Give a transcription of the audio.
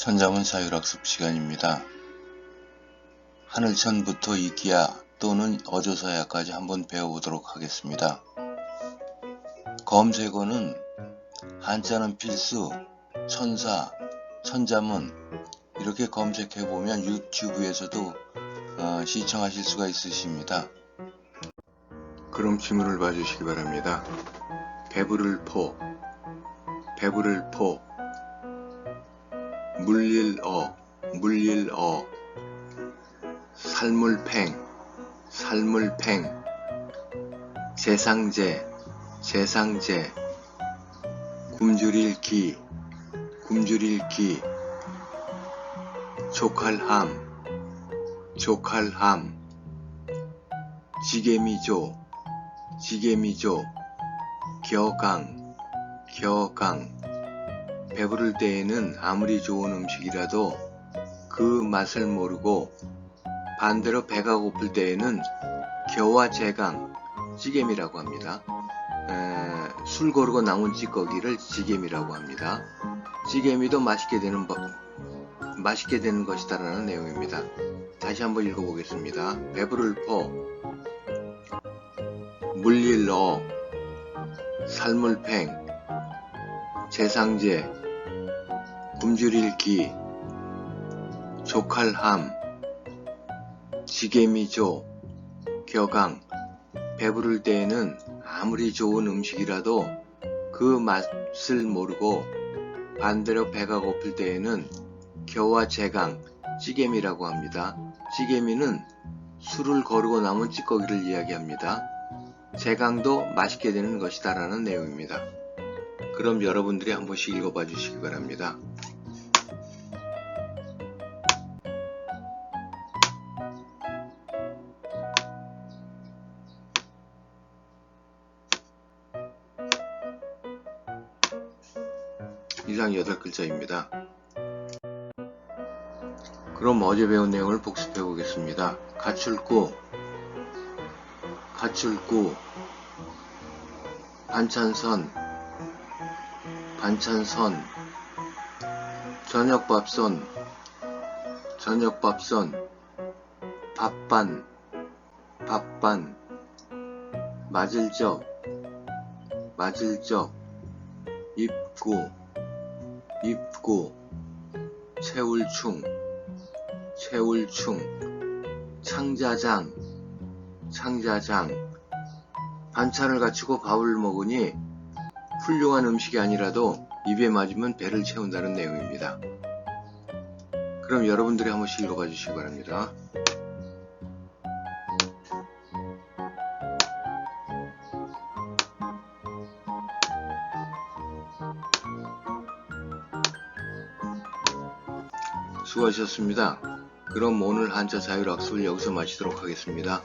천자문 사유학습 시간입니다. 하늘천부터 이기야 또는 어조사야까지 한번 배워보도록 하겠습니다. 검색어는 한자는 필수, 천사, 천자문 이렇게 검색해보면 유튜브에서도 어, 시청하실 수가 있으십니다. 그럼 지문을 봐주시기 바랍니다. 배부를 포, 배부를 포, 물릴어, 물릴어, 살물팽, 살물팽, 재상제, 재상제, 굶주릴기, 굶주릴기, 족할함, 족할함, 지게미조, 지게미조, 겨강, 겨강, 배부를 때에는 아무리 좋은 음식이라도 그 맛을 모르고 반대로 배가 고플 때에는 겨와 제강, 찌개미라고 합니다. 에, 술 고르고 남은 찌꺼기를 지게미라고 합니다. 찌개미도 맛있게 되는 법, 맛있게 되는 것이다라는 내용입니다. 다시 한번 읽어보겠습니다. 배부를 포, 물릴 어, 살물팽, 재상제, 굶주릴기, 족할함, 지게미조, 격강, 배부를 때에는 아무리 좋은 음식이라도 그 맛을 모르고 반대로 배가 고플 때에는 겨와 제강, 찌개미라고 합니다. 찌개미는 술을 거르고 남은 찌꺼기를 이야기합니다. 제강도 맛있게 되는 것이다라는 내용입니다. 그럼 여러분들이 한 번씩 읽어봐 주시기 바랍니다. 이상 8글자입니다. 그럼 어제 배운 내용을 복습해 보겠습니다. 가출구, 가출구, 반찬선, 반찬선, 저녁밥선, 저녁밥선, 밥반, 밥반, 맞을 적, 맞을 적, 입구, 입구, 채울충, 채울충, 창자장, 창자장, 반찬을 갖추고 밥을 먹으니 훌륭한 음식이 아니라도 입에 맞으면 배를 채운다는 내용입니다. 그럼 여러분들이 한 번씩 읽어봐 주시기 바랍니다. 수고하셨습니다. 그럼 오늘 한자 자율학습을 여기서 마치도록 하겠습니다.